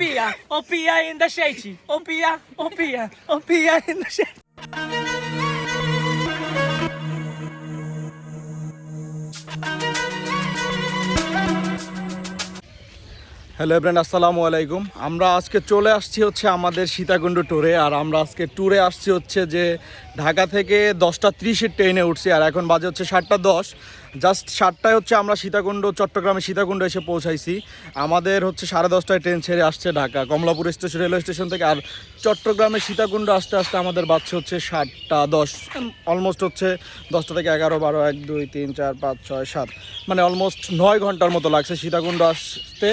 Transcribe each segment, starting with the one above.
Opia, Opia in the shade. Opia, Opia, Opia in the shade. Hello friend আসসালামু আলাইকুম। আমরা আজকে চলে আসছি হচ্ছে আমাদের সীতাকুণ্ড ট্যুরে আর আমরা আজকে ট্যুরে আসছি হচ্ছে যে ঢাকা থেকে দশটা ত্রিশের ট্রেনে উঠছি, আর এখন বাজে হচ্ছে সাতটা দশ। জাস্ট সাতটায় হচ্ছে আমরা সীতাকুণ্ড চট্টগ্রামে সীতাকুণ্ড এসে পৌঁছাইছি। আমাদের হচ্ছে সাড়ে দশটায় ট্রেন ছেড়ে আসছে Dhaka, Kamalapur station railway station থেকে, আর চট্টগ্রামে সীতাকুণ্ড আসতে আসতে আমাদের বাজছে হচ্ছে সাতটা দশ। অলমোস্ট হচ্ছে দশটা থেকে এগারো, বারো, এক, দুই, তিন, চার, পাঁচ, ছয়, সাত। মানে অলমোস্ট নয় ঘণ্টার মতো লাগছে সীতাকুণ্ড আসতে।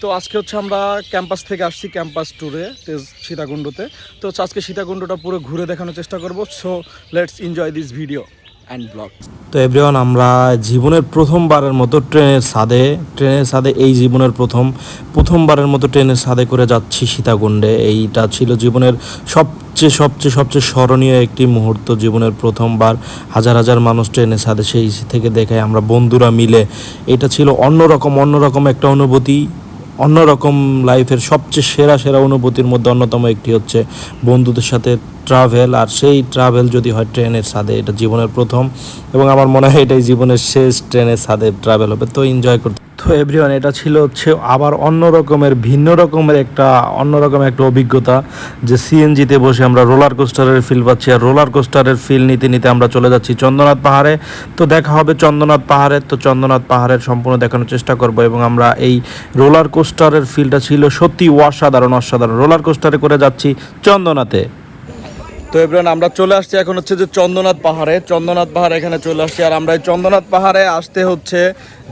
তো আজকে হচ্ছে আমরা ক্যাম্পাস থেকে আসছি ক্যাম্পাস ট্যুরে তেজ সীতাকুণ্ডতে। তো আজকে সীতাকুণ্ডটা পুরো ঘুরে দেখানোর চেষ্টা করব। So let's enjoy this video and blog তো এভরিওয়ান আমরা জীবনের প্রথমবারের মতো ট্রেনের ছাদে ট্রেনের ছাদে এই জীবনের প্রথম, প্রথমবারের মতো ট্রেনের ছাদে করে যাচ্ছি সীতাকুণ্ডে। এইটা ছিল জীবনের সবচেয়ে সবচেয়ে সবচেয়ে স্মরণীয় একটি মুহূর্ত, জীবনের প্রথমবার হাজার হাজার মানুষ ট্রেনের ছাদে সেই থেকে দেখে আমরা বন্ধুরা মিলে। এটা ছিল অন্যরকম অন্যরকম একটা অনুভূতি। অন্যরকম লাইফের সবচেয়ে সেরা সেরা অনুভূতির মধ্যে অন্যতম একটি হচ্ছে বন্ধুদের সাথে ট্রাভেল আর সেই ট্রাভেল যদি হয় ট্রেনের ছাদে, এটা জীবনের প্রথম এবং আমার মনে হয় এটাই জীবনের শেষ ট্রেনের ছাদে ট্রাভেল হবে। তো এনজয় করতে তো এভরিওয়ান এটা ছিল হচ্ছে আবার অন্য রকমের, ভিন্ন রকমের একটা, অন্য রকমের একটা অভিজ্ঞতা যে সিএনজিতে বসে আমরা রোলার কোস্টারের ফিল পাচ্ছি। আর রোলার কোস্টারের ফিল নিতে নিতে আমরা চলে যাচ্ছি চন্দ্রনাথ পাহাড়ে। তো দেখা হবে চন্দ্রনাথ পাহাড়ে। তো চন্দ্রনাথ পাহাড়ের সম্পূর্ণ দেখানোর চেষ্টা করব এবং আমরা এই রোলার কোস্টারের ফিলটা ছিল সত্যি অসাধারণ অসাধারণ। রোলার কোস্টারে করে যাচ্ছি চন্দ্রনাথে। তো এবার আমরা চলে আসছি এখন হচ্ছে যে চন্দ্রনাথ পাহাড়ে। চন্দ্রনাথ পাহাড় এখানে চলে আসছি। আর আমরা এই চন্দ্রনাথ পাহাড়ে আসতে হচ্ছে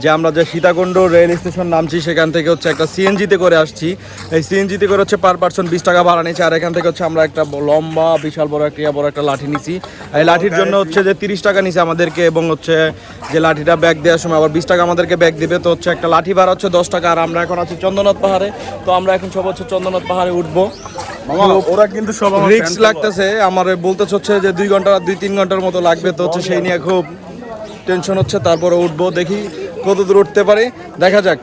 যে আমরা যে সীতাকুণ্ড রেল স্টেশন নামছি, সেখান থেকে হচ্ছে একটা সিএনজিতে করে আসছি। এই সিএনজিতে করে হচ্ছে পার পার্সন বিশ টাকা ভাড়া নিচ্ছে আর এখান থেকে হচ্ছে আমরা একটা লম্বা, বিশাল বড়, একটা বড় একটা লাঠি নিছি। এই লাঠির জন্য হচ্ছে যে তিরিশ টাকা নিছে আমাদেরকে এবং হচ্ছে যে লাঠিটা ব্যাগ দেওয়ার সময় আবার বিশ টাকা আমাদেরকে ব্যাগ দিবে। তো হচ্ছে একটা লাঠি ভাড়া হচ্ছে দশ টাকা। আর আমরা এখন আছি চন্দ্রনাথ পাহাড়ে। তো আমরা এখন সব হচ্ছে চন্দ্রনাথ পাহাড়ে উঠবো। ওরা কিন্তু সব রিক্স লাগতেছে আমার বলতে হচ্ছে যে দুই ঘণ্টা দুই তিন ঘণ্টার মতো লাগবে তো হচ্ছে সেই নিয়ে খুব টেনশন হচ্ছে তারপরে উঠবো দেখি কতদূর উঠতে পারি। দেখা যাক।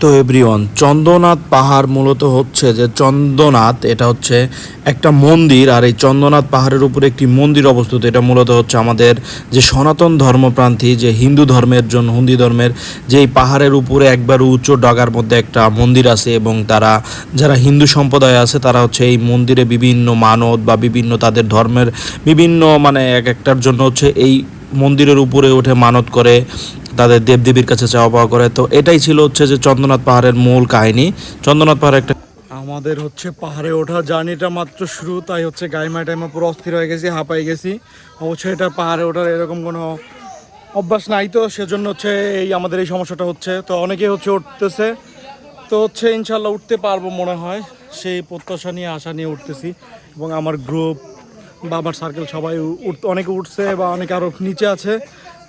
তো এভরিওয়ান চন্দ্রনাথ পাহাড় মূলত হচ্ছে যে চন্দ্রনাথ, এটা হচ্ছে একটা মন্দির, আর এই চন্দ্রনাথ পাহাড়ের উপরে একটি মন্দির অবস্থিত। এটা মূলত হচ্ছে আমাদের যে সনাতন ধর্মপ্রান্তি, যে হিন্দু ধর্মের জন্য, হিন্দু ধর্মের যে এই পাহাড়ের উপরে একবার উঁচু ডগার মধ্যে একটা মন্দির আছে, এবং তারা, যারা হিন্দু সম্প্রদায় আছে, তারা হচ্ছে এই মন্দিরে বিভিন্ন মানত বা বিভিন্ন তাদের ধর্মের বিভিন্ন মানে এক একটার জন্য হচ্ছে এই মন্দিরের উপরে উঠে মানত করে তাদের দেবদেবীর কাছে চাওয়া পাওয়া করে। তো এটাই ছিল হচ্ছে যে চন্দ্রনাথ পাহাড়ের মূল কাহিনী। চন্দ্রনাথ পাহাড় একটা আমাদের হচ্ছে পাহাড়ে ওঠা জার্নিটা মাত্র শুরু, তাই হচ্ছে গাইমা টাইমা পুরো অস্থির হয়ে গেছি, হাঁপাই গেছি। অবশ্যই এটা পাহাড়ে ওঠার এরকম কোনো অভ্যাস নাই তো, সেজন্য হচ্ছে এই আমাদের এই সমস্যাটা হচ্ছে। তো অনেকে হচ্ছে উঠতেছে, তো হচ্ছে ইনশাল্লাহ উঠতে পারব মনে হয়। সেই প্রত্যাশা নিয়ে, আশা নিয়ে উঠতেছি। এবং আমার গ্রুপ বা আমার সার্কেল সবাই উ- উঠ, অনেকে উঠছে বা অনেকে আরও নিচে আছে।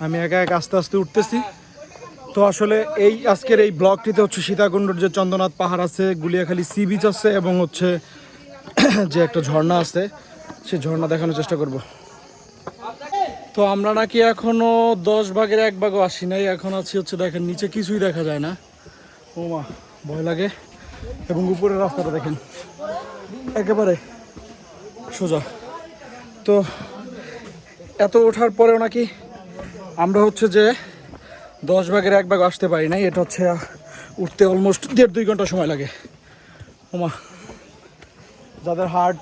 আমি একা একা আস্তে আস্তে উঠতেছি। তো আসলে এই আজকের এই ব্লগটিতে হচ্ছে সীতাকুণ্ডর যে চন্দ্রনাথ পাহাড় আছে, গুলিয়াখালী সি বিচ আছে এবং হচ্ছে যে একটা ঝর্ণা আছে, সে ঝর্ণা দেখানোর চেষ্টা করব। তো আমরা নাকি এখনও দশ ভাগের এক ভাগও আসি নাই। এখন আছি হচ্ছে দেখেন, নিচে কিছুই দেখা যায় না। ও মা, ভয় লাগে। এবং উপরের রাস্তাটা দেখেন। একেবারে সোজা। তো এত ওঠার পরেও নাকি আমরা হচ্ছে যে দশ ভাগের এক ভাগ আসতে পারি নাই। এটা হচ্ছে উঠতে অলমোস্ট দেড় দুই ঘণ্টা সময় লাগে। ওমা যাদের হার্ট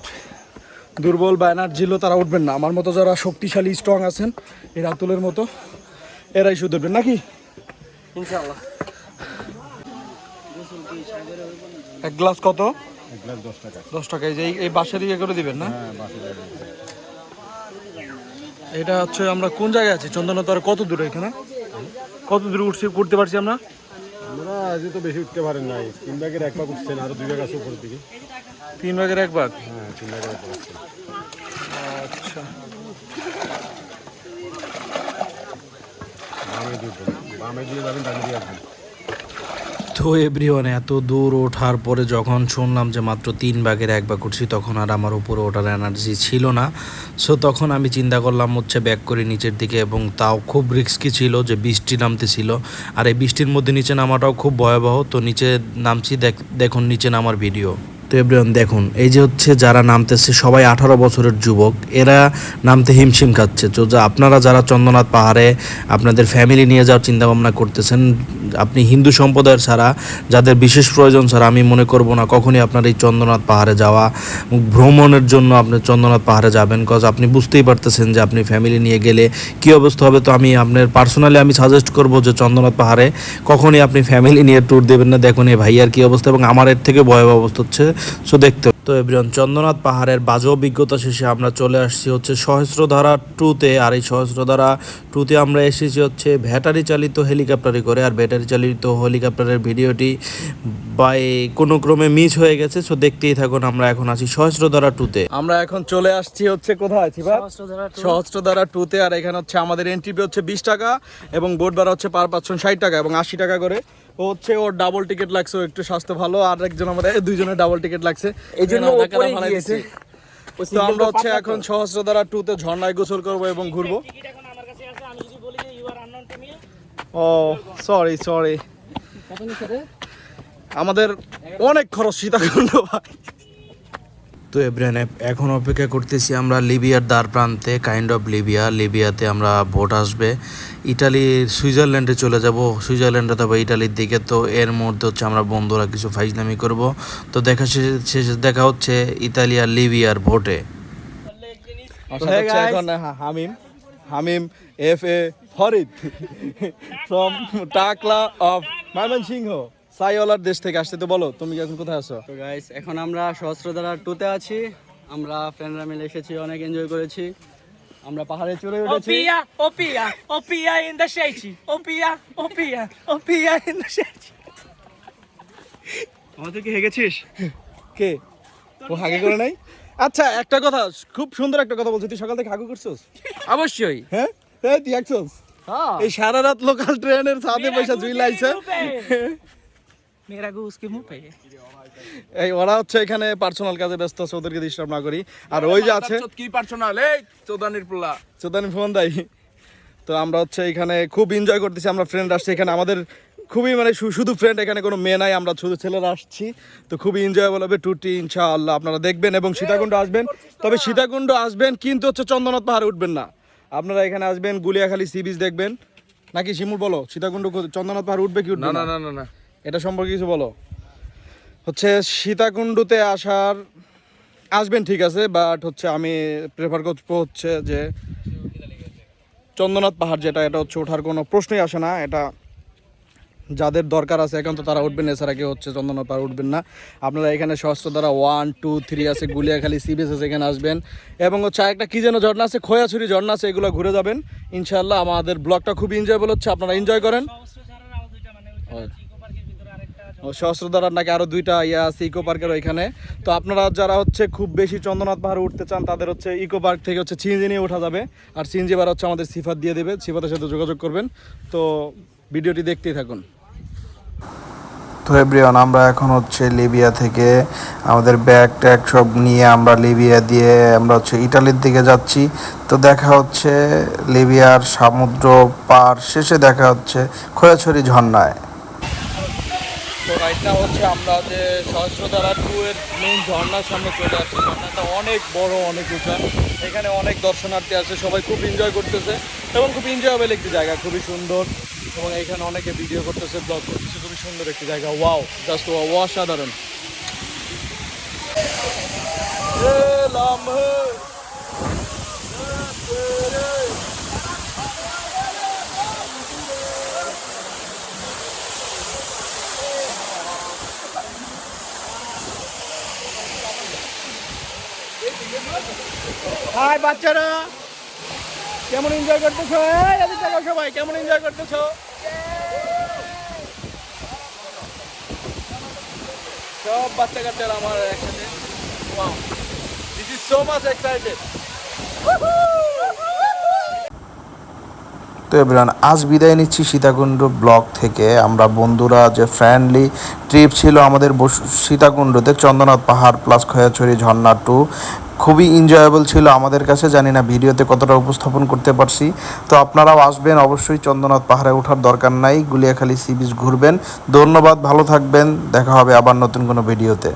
দুর্বল বা এনার্জি লো তারা উঠবেন না। আমার মতো যারা শক্তিশালী স্ট্রং আছেন এই রাতুলের মতো এরাই শুধু উঠবেন নাকি? ইনশাআল্লাহ। এক গ্লাস কত? এক গ্লাস দশ টাকা। দশ টাকা। এই যে এই- এই বাসা দিকে করে দিবেন না? হ্যাঁ। এটা হচ্ছে আমরা কোন জায়গায় আছি? চন্দনত আর কত দূরে এখানে? কত দূরে উঠছি উঠতে পারছি আমরা? আমরা আজকে তো বেশি উঠতে পারেন নাই। তিন ভাগের এক ভাগ উঠছেন আরও দুই ভাগ আছে উপরের দিকে। তিন ভাগের এক ভাগ? হ্যাঁ তিন ভাগের এক ভাগ আচ্ছা। বামে দিয়ে বামে দিয়ে যাবেন ডানে দিয়ে আসবেন। তো এভরিওয়ান এত দূর ওঠার পরে যখন শুনলাম যে মাত্র তিন ভাগের এক ভাগ উঠছি, তখন আর আমার উপরে ওঠার এনার্জি ছিল না। সো তখন আমি চিন্তা করলাম হচ্ছে ব্যাক করে নিচের দিকে এবং তাও খুব রিস্কি ছিল যে বৃষ্টি নামতেছিল। আর এই বৃষ্টির মধ্যে নিচে নামাটাও খুব ভয়াবহ। তো নিচে নামছি, দেখ- দেখুন নিচে নামার ভিডিও তো এভরিওয়ান দেখুন, এই যে হচ্ছে যারা নামতেছে, সবাই আঠারো বছরের যুবক, এরা নামতে হিমশিম খাচ্ছে। তো আপনারা যারা চন্দ্রনাথ পাহাড়ে আপনাদের ফ্যামিলি নিয়ে যাওয়ার চিন্তা ভাবনা করতেছেন আপনি হিন্দু সম্প্রদায়ের ছাড়া, যাদের বিশেষ প্রয়োজন ছাড়া আমি মনে করব না কখনই আপনার এই চন্দ্রনাথ পাহাড়ে যাওয়া, ভ্রমণের জন্য আপনি চন্দ্রনাথ পাহাড়ে যাবেন কজ আপনি বুঝতেই পারতেছেন যে আপনি ফ্যামিলি নিয়ে গেলে কী অবস্থা হবে। তো আমি আপনার পার্সোনালি আমি সাজেস্ট করব যে চন্দ্রনাথ পাহাড়ে কখনই আপনি ফ্যামিলি নিয়ে ট্যুর দেবেন না। দেখুন এই ভাইয়ার কী অবস্থা এবং আমার এর থেকে ভয়াবহ অবস্থা হচ্ছে। সো দেখতে তো এভরিওয়ান চন্দ্রনাথ পাহাড়ের বাজে অভিজ্ঞতা শেষে আমরা চলে আসছি হচ্ছে সহস্রধারা টুতে আর এই সহস্রধারা টুতে আমরা এসেছি হচ্ছে ব্যাটারি চালিত হেলিকপ্টারে করে। আর ব্যাটারি চালিত হেলিকপ্টারের ভিডিওটি বাই কোনো ক্রমে মিস হয়ে গেছে সো দেখতেই থাকুন আমরা এখন আছি সহস্রধারা টুতে আমরা এখন চলে আসছি হচ্ছে কোথায় আছি সহস্রধারা টুতে আর এখানে হচ্ছে আমাদের এন্ট্রি ফি হচ্ছে বিশ টাকা এবং বোর্ড ভাড়া হচ্ছে পার পার্সন ষাট টাকা এবং আশি টাকা করে। হচ্ছে ওর ডাবল টিকিট লাগছে ও একটু স্বাস্থ্য ভালো আর একজন আমাদের দুইজনের ডাবল টিকিট লাগছে। এই জন্য। তো আমরা হচ্ছে এখন সহস্রধারা টুতে ঝর্ণায় গোসল করব এবং ঘুরবো টিকিট এখন আমার কাছে আছে আমি যদি বলি যে you are unknown to me oh sorry sorry আমাদের অনেক খরচ সীতাকুণ্ড ভাই। তো এব্রেন এখন অপেক্ষা করতেছি আমরা লিবিয়ার দ্বার প্রান্তে কাইন্ড অফ লিবিয়া। লিবিয়াতে আমরা ভোট আসবে। ইটালি সুইজারল্যান্ডে চলে যাব। সুইজারল্যান্ডে অথবা ইটালির দিকে। তো এর মধ্যে হচ্ছে আমরা বন্ধুরা কিছু ফাইজলামি করব। তো দেখা শেষে শেষে দেখা হচ্ছে ইতালি আর লিবিয়ার ভোটে। করছি এখন Hamim. Hamim F A Farid from Takla of Mymensingh সাইওয়ালার দেশ থেকে আসছে তো বলো তুমি এখন কোথায় আছো? তো গাইস এখন আমরা সহস্রধারা টুতে আছি। আমরা ফ্রেন্ডরা মিলে এসেছি অনেক এনজয় করেছি। আমরা পাহাড়ে চড়ে উঠেছি। Opia, Opia, Opia in the Sheichi. Opia, Opia, Opia in the Sheichi. আমাদের কি হেগেছিস? কে? ও হাগে করে নাই? আচ্ছা একটা কথা খুব সুন্দর একটা কথা বলছিস তুই সকাল থেকে হাগু করছিস? অবশ্যই। হ্যাঁ? হ্যাঁ তুই একছস এই সারা রাত লোকাল ট্রেনের সাথে পয়সা জুই লাইছে মেরা গো উসকে মুহ এই ওরা হচ্ছে এখানে পার্সোনাল কাজে ব্যস্ত আছে ওদেরকে ডিস্টার্ব না করি। আর ওই যে আছে কি পার্সোনাল এই চৌদানির পোলা। চোদানি ফোন দেয়। তো আমরা হচ্ছে এখানে খুব এনজয় করতেছি আমরা ফ্রেন্ড আসছি এখানে। আমাদের খুবই মানে শুধু ফ্রেন্ড এখানে কোনো মেয়ে নাই আমরা শুধু ছেলেরা আসছি। তো খুবই এনজয়েবল হবে টুটি ইনশাআল্লাহ আপনারা দেখবেন এবং সীতাকুণ্ড আসবেন। তবে সীতাকুণ্ড আসবেন কিন্তু হচ্ছে চন্দ্রনাথ পাহাড়ে উঠবেন না। আপনারা এখানে আসবেন গুলিয়াখালী সি বিচ দেখবেন। নাকি শিমুর বলো সীতাকুণ্ড চন্দ্রনাথ পাহাড় উঠবে কি উঠবে না না? না না না। এটা সম্পর্কে কিছু বলো। হচ্ছে সীতাকুণ্ডুতে আসার আসবেন ঠিক আছে বাট হচ্ছে আমি প্রেফার করব হচ্ছে যে চন্দ্রনাথ পাহাড় যেটা এটা হচ্ছে ওঠার কোনো প্রশ্নই আসে না এটা যাদের দরকার আছে এখন তো তারা উঠবেন এছাড়া কেউ হচ্ছে চন্দ্রনাথ পাহাড় উঠবেন না। আপনারা এখানে সহস্র দ্বারা ওয়ান টু থ্রি আছে গুলিয়াখালী সি বিচ আছে এখানে আসবেন। এবং হচ্ছে একটা কী যেন ঝর্ণা আছে খোয়াছুরি ঝর্ণা আছে এগুলো ঘুরে যাবেন। ইনশাল্লাহ আমাদের ব্লগটা খুব এনজয়েবল হচ্ছে আপনারা এনজয় করেন। সহস্রধারার নাকি আরও দুইটা ইয়া আছে ইকো পার্কের ওইখানে। তো আপনারা যারা হচ্ছে খুব বেশি চন্দ্রনাথ পাহাড়ে উঠতে চান, তাদের হচ্ছে ইকো পার্ক থেকে হচ্ছে সিএনজি নিয়ে ওঠা যাবে। আর সিএনজি বার হচ্ছে আমাদের সিফাত দিয়ে দেবে, সিফাতের সাথে যোগাযোগ করবেন। তো ভিডিওটি দেখতেই থাকুন। তো এভরিওয়ান, আমরা এখন হচ্ছে লিবিয়া থেকে আমাদের ব্যাগ ট্যাগ সব নিয়ে আমরা লিবিয়া দিয়ে আমরা হচ্ছে ইটালির দিকে যাচ্ছি। তো দেখা হচ্ছে লিবিয়ার সমুদ্র পার শেষে দেখা হচ্ছে খোয়াছড়ি ঝর্ণায়। তো রাইট নাও হচ্ছে আমরা যে সহস্রধারা টু এর মেইন ঝর্ণার সামনে চলে আসছি। ঝর্ণাটা অনেক বড়, অনেক উঁচা। এখানে অনেক দর্শনার্থী আছে, সবাই খুব এনজয় করতেছে এবং খুব এনজয়েবল একটি জায়গা, খুবই সুন্দর এবং এখানে অনেকে ভিডিও করতেছে ব্লগ করতেছে, খুবই সুন্দর একটি জায়গা। ওয়াও জাস্ট অসাধারণ। হাই বাচ্চারা, কেমন এনজয় করতেছো? সবাই কেমন এনজয় করতেছো? সব বাচ্চা কাচ্চারা আমার একসাথে। This is so much excited তো এবার আজ বিদায় নিচ্ছি সীতাকুণ্ড ব্লক থেকে। আমরা বন্ধুরা, যে ফ্রেন্ডলি ট্রিপ ছিল আমাদের সীতাকুণ্ডতে চন্দ্রনাথ পাহাড় প্লাস খয়াছড়ি ঝর্ণা টু খুবই এনজয়েবল ছিল আমাদের কাছে, জানি না ভিডিওতে কতটা উপস্থাপন করতে পারছি। তো আপনারাও আসবেন, অবশ্যই চন্দ্রনাথ পাহাড়ে ওঠার দরকার নাই, গুলিয়াখালী সি বিচ ঘুরবেন। ধন্যবাদ, ভালো থাকবেন, দেখা হবে আবার নতুন কোনো ভিডিওতে।